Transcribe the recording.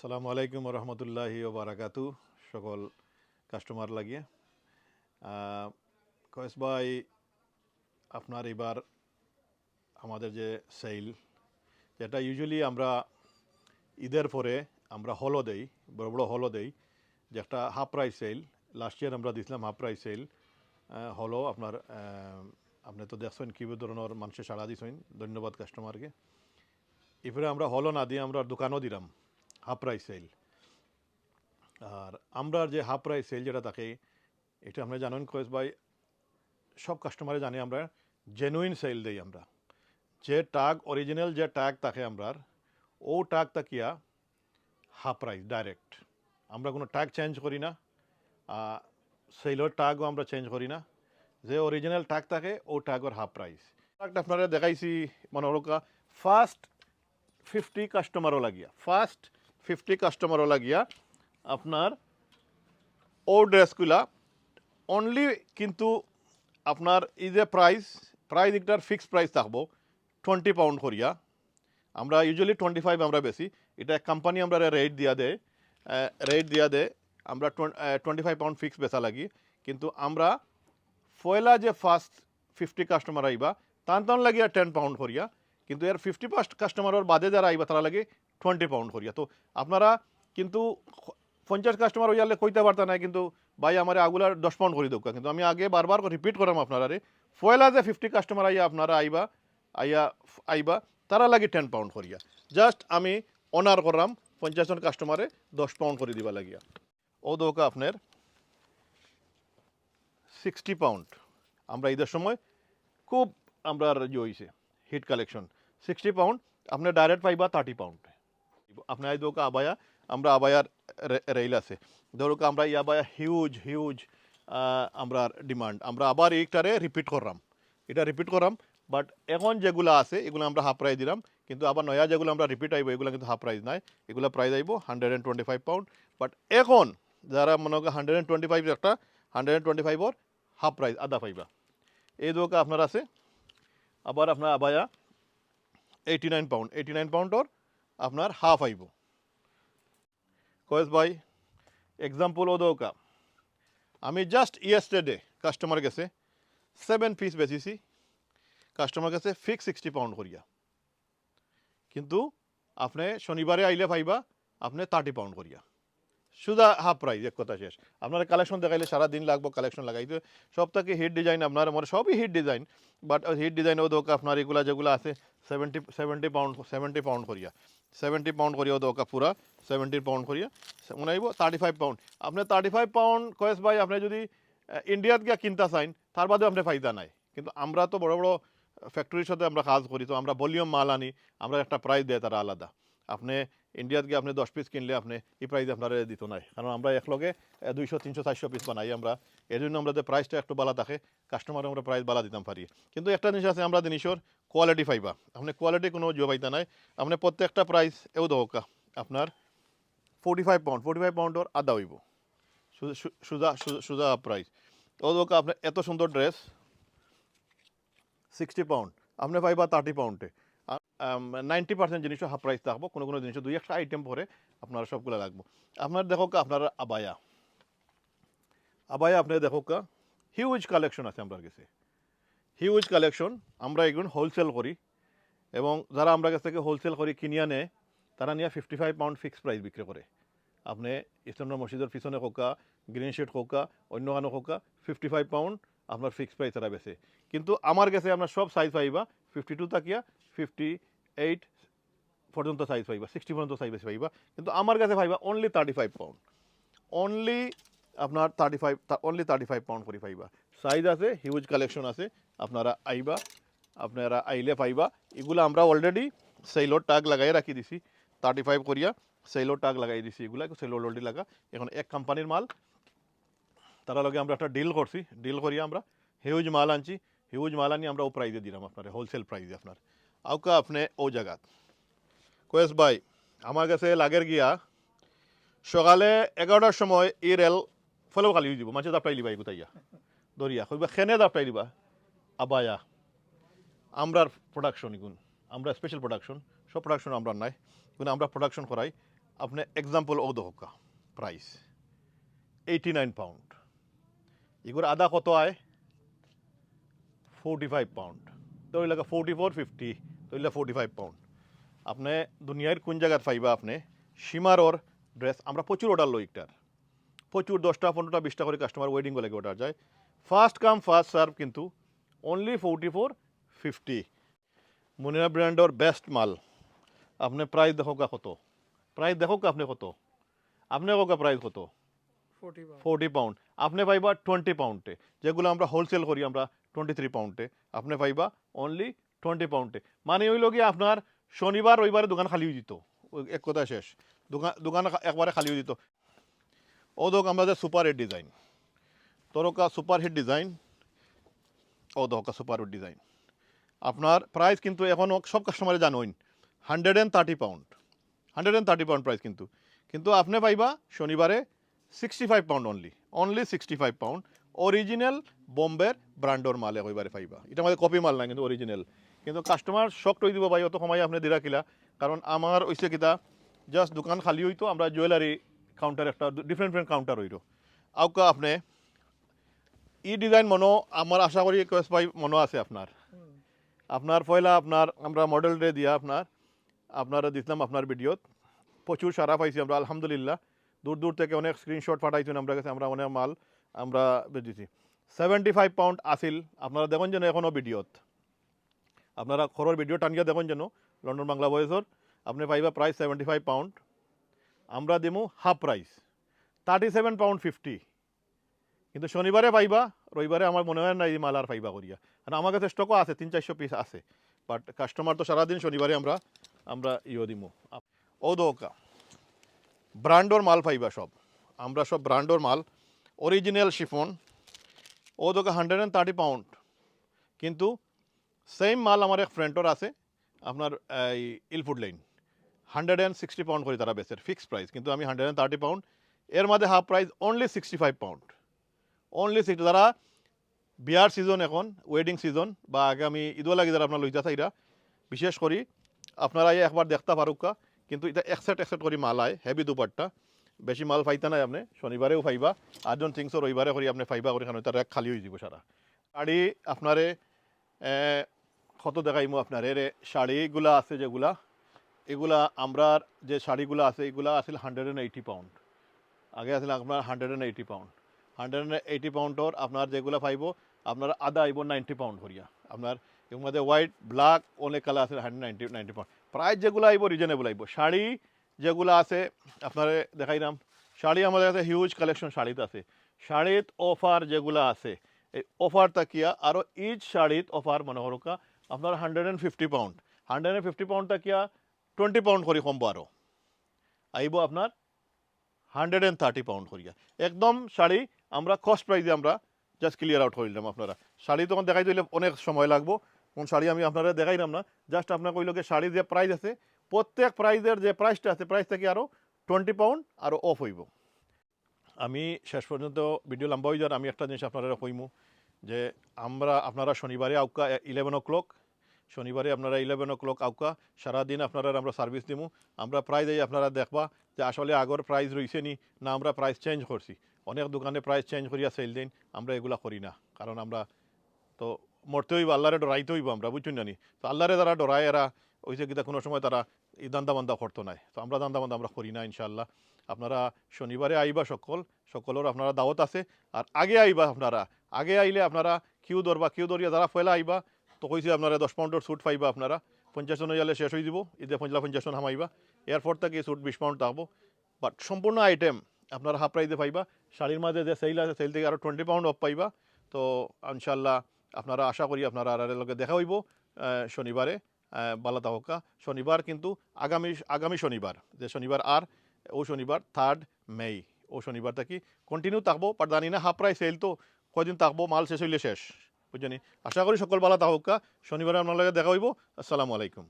সালামু আলাইকুম রহমতুল্লাহি বারাকাতু। সকল কাস্টমার লাগিয়ে। কয়েস ভাই, আপনার এবার আমাদের যে সেল যেটা ইউজুয়ালি আমরা ঈদের পরে আমরা হলও দেই, বড় বড় হলও দেই, যে একটা half price sale last year আমরা দিছিলাম হাফ প্রাইস সেল হলো আপনার আপনি তো দেখছেন কী ধরনের মানুষের সাড়া দিছেন, ধন্যবাদ কাস্টমারকে এরপরে আমরা হলও না দিয়ে আমরা দোকানও দিলাম। Half sell. আর আমরা যে হাফ সেল যেটা থাকে, এটা আমরা জানেন কয়েস ভাই, সব কাস্টমারে জানি আমরা জেনুইন সেল দেই আমরা। যে টাগ অরিজিনাল যে টাগ থাকে আমরার, ও টাগ তাকিয়া হাফ প্রাইস ডাইরেক্ট আমরা কোনো টাগ চেঞ্জ করি না সেলর টাগও আমরা চেঞ্জ করি না। যে অরিজিনাল টাগ থাকে, ও টাগর হাফ প্রাইস। টাগটা আপনারা দেখাইছি, মনে হলো ফার্স্ট ফিফটি কাস্টমারও লাগিয়া ফার্স্ট ফিফটি কাস্টমারও লাগিয়া আপনার ও ড্রেসগুলা অনলি কিন্তু আপনার এই যে প্রাইস প্রাইস একটার ফিক্সড প্রাইস থাকব টোয়েন্টি পাউন্ড করিয়া আমরা ইউজুয়ালি টোয়েন্টি ফাইভ আমরা বেশি এটা কোম্পানি আমরা রেট দিয়া দেয় রেট দিয়া দেয় আমরা টোয়েন্টি ফাইভ পাউন্ড ফিক্স বেচা লাগি কিন্তু আমরা পয়লা যে ফার্স্ট ফিফটি কাস্টমার আইবা তান তান লাগিয়া টেন পাউন্ড করিয়া কিন্তু এর ফিফটি পার্স্ট কাস্টমারের বাদে যারা আইবা তারা লাগে টোয়েন্টি পাউন্ড করিয়া। তো আপনারা কিন্তু পঞ্চাশ কাস্টমার হয়ে গেলে কইতে পারতা না, কিন্তু ভাই আমার আগুলার দশ পাউন্ড করে দোকা কিন্তু আমি আগে বারবার রিপিট করাম আপনারা রে পয়লা যে ফিফটি কাস্টমার আইয়া আপনারা আইবা, আইয়া আইবা, তারা লাগে টেন পাউন্ড করিয়া। জাস্ট আমি অনার করলাম পঞ্চাশ জন কাস্টমারে দশ পাউন্ড করে দিবা লাগিয়া। ও দোকা আপনার সিক্সটি পাউন্ড আমরা ঈদের সময় খুব আমরা ইয়ে হয়েছে হিট কালেকশন সিক্সটি পাউন্ড আপনি ডাইরেক্ট পাইবা থার্টি পাউন্ড আপনার দোকা আবায়া, আমরা আবায়ার রে- রেল আছে। ধরুক আমরা এই আবায়া হিউজ হিউজ আমরা ডিমান্ড আমরা আবার এইটারে রিপিট করলাম। এটা রিপিট করলাম বাট এখন যেগুলো আছে, এগুলো আমরা হাফ প্রাইজ দিলাম, কিন্তু আবার নয়া যেগুলো আমরা রিপিট আইব, এগুলো কিন্তু হাফ প্রাইজ নাই। এগুলো প্রাইজ আইব hundred and twenty five pound but এখন যারা মনে করেন হান্ড্রেড অ্যান্ড টোয়েন্টি ফাইভ একটা হান্ড্রেড অ্যান্ড টোয়েন্টি ফাইভর হাফ প্রাইজ আধা পাইবা। এই দোকা আপনার আছে, আবার আপনার abaya eighty nine pound eighty nine পাউন্ডর আপনার হাফ আইব। কয়েস ভাই এক্সাম্পল ও দৌকা আমি জাস্ট ইয়েস্টারডে কাস্টমার কাছে সেভেন পিস বেচিছি। কাস্টমার কাছে ফিক্স সিক্সটি পাউন্ড করিয়া। কিন্তু আপনি শনিবারে আইলে পাইবা, আপনি থার্টি পাউন্ড করিয়া। সুদা হাফ প্রাইস এক কথা শেষ। আপনার কালেকশন দেখাইলে সারা দিন লাগবো কালেকশন লাগাইতে। সব থেকে হিট ডিজাইন আপনার আমার সবই hit design but hit design ও দোকা আপনার এগুলা যেগুলো আছে seventy seventy pound seventy pound করিয়া। সেভেন্টি পাউন্ড করিয়া দোকা পুরা সেভেন্টি পাউন্ড করিয়া মনে হইব থার্টি ফাইভ পাউন্ড আপনি থার্টি ফাইভ পাউন্ড কয়েস ভাই, আপনি যদি ইন্ডিয়াত গিয়া কিনতে চাইন, তার বাদেও আপনি ফায়দা নাই। কিন্তু আমরা তো বড় বড় ফ্যাক্টরির সাথে আমরা কাজ করি, তো আমরা ভলিউম মাল আনি, আমরা একটা প্রাইস দেয় তারা আলাদা। আপনি ইন্ডিয়াত গিয়ে আপনি দশ পিস কিনলে আপনি এই প্রাইস আপনার দিত নাই। কারণ আমরা একলগে দুইশো, তিনশো, চারশো পিস বানাই আমরা। এর জন্য আমরা যে প্রাইসটা একটু বালা থাকে কাস্টমার আমরা প্রাইস বালা দিতাম পারি। কিন্তু একটা জিনিস আছে, আমরা জিনিসের কোয়ালিটি পাইবা আপনি কোয়ালিটি কোনো জবাইতা নাই। আপনি প্রত্যেকটা প্রাইস এও দোকা আপনার forty five pound forty five পাউন্ডর আদা হইব সুজা সুজা প্রাইস ও দোকা আপনার এত সুন্দর ড্রেস সিক্সটি পাউন্ড আপনি পাইবা থার্টি পাউন্ডে নাইনটি পার্সেন্ট জিনিসও হাফ প্রাইস থাকব কোনো কোনো জিনিস দুই একটা আইটেম পরে আপনার সবগুলো লাগবো আপনার দেখো আপনার আবায়া। আবায়া আপনার দেখো হিউজ কালেকশন আছে আমার কাছে। হিউজ কালেকশন আমরা এগুলো হোলসেল করি। এবং যারা আমরা কাছ থেকে হোলসেল করি, কিনিয়া নেয় তারা নিয়ে fifty five pound fixed price বিক্রি করে। আপনি ইস্টার্ন মসজিদের পিছনে কোকা গ্রিন শিট কোকা অন্য কানো কোকা ফিফটি ফাইভ পাউন্ড আপনার ফিক্সড প্রাইস তারা বেছে কিন্তু আমার কাছে আপনার সব সাইজ পাইবা ফিফটি টু তাকিয়া ফিফটি এইট পর্যন্ত সাইজ পাইবা সিক্সটি পর্যন্ত সাইজ পাইবা, কিন্তু আমার কাছে পাইবা only thirty five pound only আপনার thirty five only thirty five pound করে পাইবা। সাইজ আছে হিউজ কালেকশন আছে, আপনারা আইবা, আপনারা আইলে পাইবা। এগুলো আমরা অলরেডি সেলোর টাগ লাগাই রাখি দিছি। থার্টি ফাইভ করিয়া সেলোর টাগ লাগাই দিছি এগুলা সেলোর অলরেডি লাগা। এখন এক কোম্পানির মাল, তারা লগে আমরা একটা ডিল করছি। ডিল করিয়া আমরা হিউজ মাল আনছি। হিউজ মাল আনি আমরা ও প্রাইজে দিলাম আপনার হোলসেল প্রাইজে আপনার। আউকা আপনি ও জায়গাত কয়েস ভাই, আমার কাছে লাগের গিয়া সকালে এগারোটার সময় ই রেল ফলেও খালি হয়ে যাব। মাঝে দাপটাই লিবা এগুতাইয়া দরিয়া, কইবা খেনে দাপটাই দিবা আবায়া, আমরার প্রোডাকশন ইগুন আমরা স্পেশাল প্রোডাকশন সব প্রোডাকশন আমরা নাই। কিন্তু আমরা প্রোডাকশন করাই আপনি এক্সাম্পল ও দোকা প্রাইস এইটি নাইন পাউন্ড এগুলো আদা কত আয়? ফোর্টি ফাইভ পাউন্ড তো ওই লাগে ফোর্টি ফোর ফিফটি তো ওই ফোর্টি ফাইভ পাউন্ড আপনি দুনিয়ার কোন জায়গার পাইবা আপনি সীমারর ড্রেস আমরা প্রচুর অর্ডার লই একটার প্রচুর দশটা পনেরোটা বিশটা করে কাস্টমার ওয়েডিং লাগে অর্ডার যায় ফার্স্ট কাম ফার্স্ট সার্ভ কিন্তু অনলি ফোর্টি ফোর ফিফটি মুনিয়া ব্র্যান্ডর বেস্ট মাল আপনি প্রাইস দেখো কা কত প্রাইস দেখো কা আপনি কত আপনি কোকা প্রাইস কত ফোর্টি পাউন্ড আপনি পাইবা টোয়েন্টি পাউন্ডে যেগুলো আমরা হোলসেল করি আমরা টোয়েন্টি থ্রি পাউন্ডে আপনি পাইবা অনলি টোয়েন্টি পাউন্ডে। মানে হইল গিয়ে আপনার শনিবার, রবিবারে দোকান খালি হয়ে যেত। এক কথা শেষ। দোকান দোকান একবারে খালি হয়ে যেত। ও দোক আমাদের সুপার হিট ডিজাইন। তরকা সুপার হিট ডিজাইন ও দোকা সুপার ডিজাইন। আপনার প্রাইস কিন্তু এখনও সব কাস্টমারে জানোইন। Hundred and thirty pound hundred and thirty pound price কিন্তু। কিন্তু আপনি পাইবা শনিবারে sixty five pound only only sixty five pound original বোম্বের ব্র্যান্ডর মালে একবারে পাইবা। এটা আমাদের কপি মাল না, কিন্তু অরিজিনাল কিন্তু কাস্টমার শক টই দিব, ভাই, অত সময় আপনি দিরা কিলা। কারণ আমার ওইসে কিতা জাস্ট দোকান খালি হইতো, আমরা জুয়েলারি কাউন্টার একটা ডিফারেন্ট ডিফারেন্ট কাউন্টার হইতো। আউকা আপনি, ই ডিজাইন মনো, আমার আশা করি কেস ভাই মনো আছে আপনার। আপনার পয়লা আপনার, আমরা মডেল ডে দিয়া আপনার, আপনারা দিছিলাম আপনার ভিডিওত প্রচুর সারা পাইছি আমরা, আলহামদুলিল্লাহ। দূর দূর থেকে অনেক স্ক্রিনশট পাঠাইছেন আমরা কাছে, আমরা অনেক মাল, আমরা দিছি সেভেন্টি ফাইভ পাউন্ড আসিল, আপনারা দেখুন যেন এখনও ভিডিওত আপনারা খরর ভিডিও টানিয়া দেখুন যেন, লন্ডন বাংলা বয়সর আপনি পাইবা প্রাইস সেভেন্টি ফাইভ পাউন্ড আমরা দিমু half price thirty seven pound fifty কিন্তু শনিবারে পাইবা, রবিবারে আমার মনে হয় না এই মাল আর পাইবা করিয়া। কারণ আমার কাছে স্টকও আছে, তিন, চারশো পিস আছে। বাট কাস্টমার তো সারাদিন শনিবারে আমরা আমরা ইয়ে দিমু। ও দোকা ব্র্যান্ডর মাল পাইবা সব। আমরা সব ব্র্যান্ডর মাল। অরিজিনাল শিফন ও দোকা হান্ড্রেড অ্যান্ড থার্টি পাউন্ড কিন্তু সেম মাল আমার এক ফ্রেন্ডর আছে, আপনার, এই Ilford Lane hundred and sixty pound করে তারা বেচের ফিক্সড প্রাইস কিন্তু আমি হান্ড্রেড অ্যান্ড থার্টি পাউন্ড এর মধ্যে half price only sixty five pound only sixty যারা বিয়ার সিজন এখন ওয়েডিং সিজন বা আগে আগামী ঈদও লাগে যারা আপনার লইতা থাইরা বিশেষ করি আপনারা একবার দেখতে পারুকা কিন্তু এটা একসেট একসেট করে মাল আয় হেভি দুপাট্টা। বেশি মাল পাইতা নাই আপনি, শনিবারেও পাইবা। আটজন থিংস রবিবারে করে, আপনি পাইবা করে, কারণ তার খালি হয়ে যাব সারা। শাড়ি আপনারে কত দেখাইমো আপনার, এর শাড়িগুলা আছে যেগুলা, এগুলা আমরার যে শাড়িগুলা আছে, এগুলা আছিল হান্ড্রেড অ্যান্ড এইটি পাউন্ড আগে আছিল আপনার hundred and eighty pound hundred and eighty পাউন্ডর আপনার যেগুলা পাইব, আপনার আদা আইব নাইনটি পাউন্ড করিয়া আপনার এর মধ্যে হোয়াইট ব্ল্যাক অনেক কালার আছে hundred ninety ninety pound price যেগুলো আইব রিজনেবল আইব। শাড়ি যেগুলো আছে, আপনার দেখাইলাম। শাড়ি আমাদের কাছে হিউজ কালেকশন শাড়িতে আছে। শাড়িত অফার যেগুলো আছে, এই অফার তাকিয়া আরও ইচ শাড়িত অফার মনে করুকা আপনার hundred and fifty pound hundred and fifty pound Takiya twenty pound করে কমব আরও আইব আপনার হান্ড্রেড অ্যান্ড থার্টি পাউন্ড করিয়া। একদম শাড়ি আমরা কস্ট প্রাইসে আমরা জাস্ট ক্লিয়ার আউট করিলাম আপনারা। শাড়ি তখন দেখাই দিলে অনেক সময় লাগবো। কোন শাড়ি আমি আপনারা দেখাইলাম না। জাস্ট আপনার কইল যে শাড়ির যে প্রাইস আছে, প্রত্যেক প্রাইজের যে প্রাইসটা আছে প্রাইস থেকে আরও টোয়েন্টি পাউন্ড আরও অফ হইব। আমি শেষ পর্যন্ত ভিডিও লম্বা হয়ে যান আমি একটা জিনিস আপনারা কইমু, যে আমরা, আপনারা শনিবারে আউকা ইলেভেন ও ক্লক শনিবারে আপনারা ইলেভেন ও ক্লক আউকা, সারাদিন আপনারা আমরা সার্ভিস দিমু। আমরা প্রাইজ এই আপনারা দেখবা যে আসলে আগর প্রাইস রইছে নি, না আমরা প্রাইস চেঞ্জ করছি। অনেক দোকানে প্রাইস চেঞ্জ করিয়া সেল দিন, আমরা এগুলা করি না। কারণ আমরা তো মরতে হইব, আল্লাহরে ডরাইতে হইব আমরা, বুঝছেন জানি? তো আল্লাহরে যারা ডরায় এরা ওই যে কোনো সময় তারা এই দান্দা বান্দা করতো নাই। তো আমরা দান্দা বান্দা আমরা করি না ইনশাল্লাহ আপনারা শনিবারে আইবা সকল, সকলের আপনারা দাওয়াত আছে। আর আগে আইবা আপনারা, আগে আইলে আপনারা কিউ ধরবা কিউ ধরিয়া যারা ফেলা আইবা তো কইছি আপনারা দশ পাউন্ডের স্যুট পাইবা আপনারা। পঞ্চাশ জন হইলে শেষ হয়ে দিব ঈদে পঞ্চলা পঞ্চাশ জন হামাইবা। এয়ারপোর্ট থেকে স্যুট বিশ পাউন্ড থাকব। বাট সম্পূর্ণ আইটেম আপনারা হাফ প্রাইজে পাইবা। শাড়ির মাঝে যে সেল আছে সেল থেকে আরও টোয়েন্টি পাউন্ড অফ পাইবা। তো ইনশাল্লাহ আপনারা আশা করি আপনারা আর লগে দেখা হইব শনিবারে বালা তাহকা। শনিবার কিন্তু আগামী আগামী শনিবার, যে শনিবার আর, ও শনিবার থার্ড মে ও শনিবার থাকি কন্টিনিউ থাকব বাট জানি না হাফ প্রাইস সেল তো কয়দিন থাকব, মাল শেষ হইলে শেষ। বুঝছেনি আশা করি সকল বালা তাহকা শনিবার আপনার দেখা হইব। আসসালামু আলাইকুম।